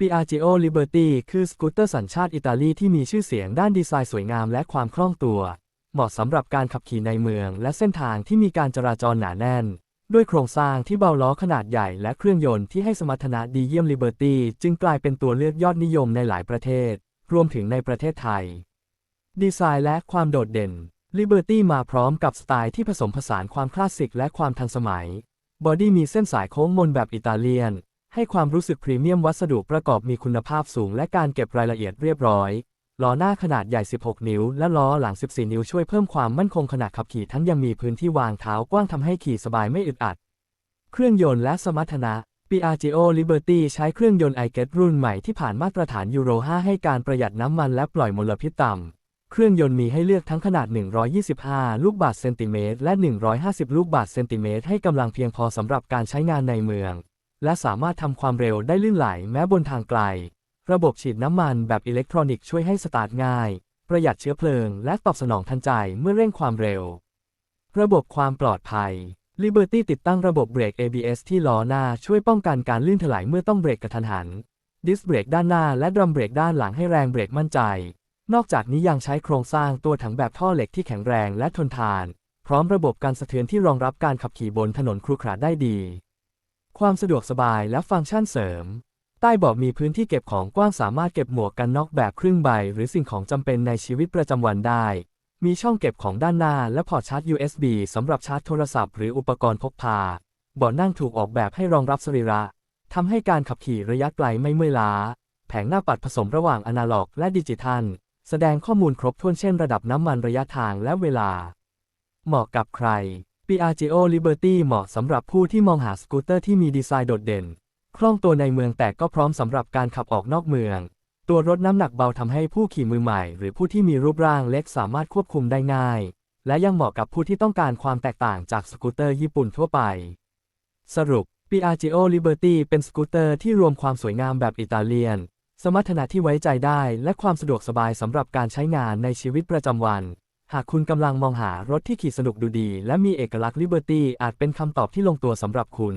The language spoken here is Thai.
Piaggio Liberty คือสกูตเตอร์สัญชาติอิตาลีที่มีชื่อเสียงด้านดีไซน์สวยงามและความคล่องตัว เหมาะสำหรับการขับขี่ในเมืองและเส้นทางที่มีการจราจรหนาแน่น ด้วยโครงสร้างที่เบาล้อขนาดใหญ่และเครื่องยนต์ที่ให้สมรรถนะดีเยี่ยม Liberty จึงกลายเป็นตัวเลือกยอดนิยมในหลายประเทศ รวมถึงในประเทศไทย ดีไซน์และความโดดเด่น Liberty มาพร้อมกับสไตล์ที่ผสมผสานความคลาสสิกและความทันสมัย บอดี้มีเส้นสายโค้งมนแบบอิตาเลียน ให้ความรู้สึกพรีเมียมวัสดุประกอบมีคุณภาพสูง และการเก็บรายละเอียดเรียบร้อย ล้อหน้าขนาดใหญ่ 16 นิ้ว และล้อหลัง 14 นิ้วช่วยเพิ่มความมั่นคงขณะขับขี่ทั้งยังมีพื้นที่วางเท้ากว้างทำให้ขี่สบายไม่อึดอัด เครื่องยนต์และสมรรถนะ Piaggio Liberty ใช้เครื่องยนต์ i g e t รุ่นใหม่ที่ผ่านมาตรฐานยูโร 5 ให้การประหยัดน้ำมันและปล่อยมลพิษต่ำเครื่องยนต์มีให้เลือกทั้งขนาด 125 ลูกบาศก์เซนติเมตร และ 150 ลูกบาศก์เซนติเมตร ให้กำลังเพียงพอสำหรับการใช้งานในเมือง และสามารถทำความเร็วได้ลื่นไหลแม้บนทางไกล ระบบฉีดน้ำมันแบบอิเล็กทรอนิกส์ช่วยให้สตาร์ทง่าย ประหยัดเชื้อเพลิง และตอบสนองทันใจเมื่อเร่งความเร็ว ระบบความปลอดภัย Liberty ติดตั้งระบบเบรก ABS ที่ล้อหน้าช่วยป้องกันการลื่นถลายเมื่อต้องเบรกกระทันหัน ดิสเบรกด้านหน้าและดรัมเบรกด้านหลังให้แรงเบรกมั่นใจ นอกจากนี้ยังใช้โครงสร้างตัวถังแบบท่อเหล็กที่แข็งแรงและทนทาน พร้อมระบบการสะเทือนที่รองรับการขับขี่บนถนนครุขระได้ดี ความสะดวกสบายและฟังก์ชันเสริม ใต้เบาะมีพื้นที่เก็บของกว้างสามารถเก็บหมวกกันน็อกแบบครึ่งใบ หรือสิ่งของจำเป็นในชีวิตประจำวันได้ มีช่องเก็บของด้านหน้าและพอร์ตชาร์จ USB สำหรับชาร์จโทรศัพท์หรืออุปกรณ์พกพาเบาะนั่งถูกออกแบบให้รองรับสรีระทำให้การขับขี่ระยะไกลไม่เมื่อยล้า แผงหน้าปัดผสมระหว่างอนาล็อกและดิจิทัล แสดงข้อมูลครบถ้วนเช่นระดับน้ำมันระยะทางและเวลา เหมาะกับใคร Piaggio Liberty เหมาะสำหรับผู้ที่มองหาสกูตเตอร์ที่มีดีไซน์โดดเด่น คล่องตัวในเมืองแต่ก็พร้อมสำหรับการขับออกนอกเมือง ตัวรถน้ำหนักเบาทำให้ผู้ขี่มือใหม่ หรือผู้ที่มีรูปร่างเล็กสามารถควบคุมได้ง่าย และยังเหมาะกับผู้ที่ต้องการความแตกต่างจากสกูตเตอร์ญี่ปุ่นทั่วไป สรุป Piaggio Liberty เป็นสกูตเตอร์ที่รวมความสวยงามแบบอิตาเลียน สมรรถนะที่ไว้ใจได้ และความสะดวกสบายสำหรับการใช้งานในชีวิตประจำวัน หากคุณกำลังมองหารถที่ขี่สนุกดูดี และมีเอกลักษณ์ Liberty อาจเป็นคำตอบที่ลงตัวสำหรับคุณ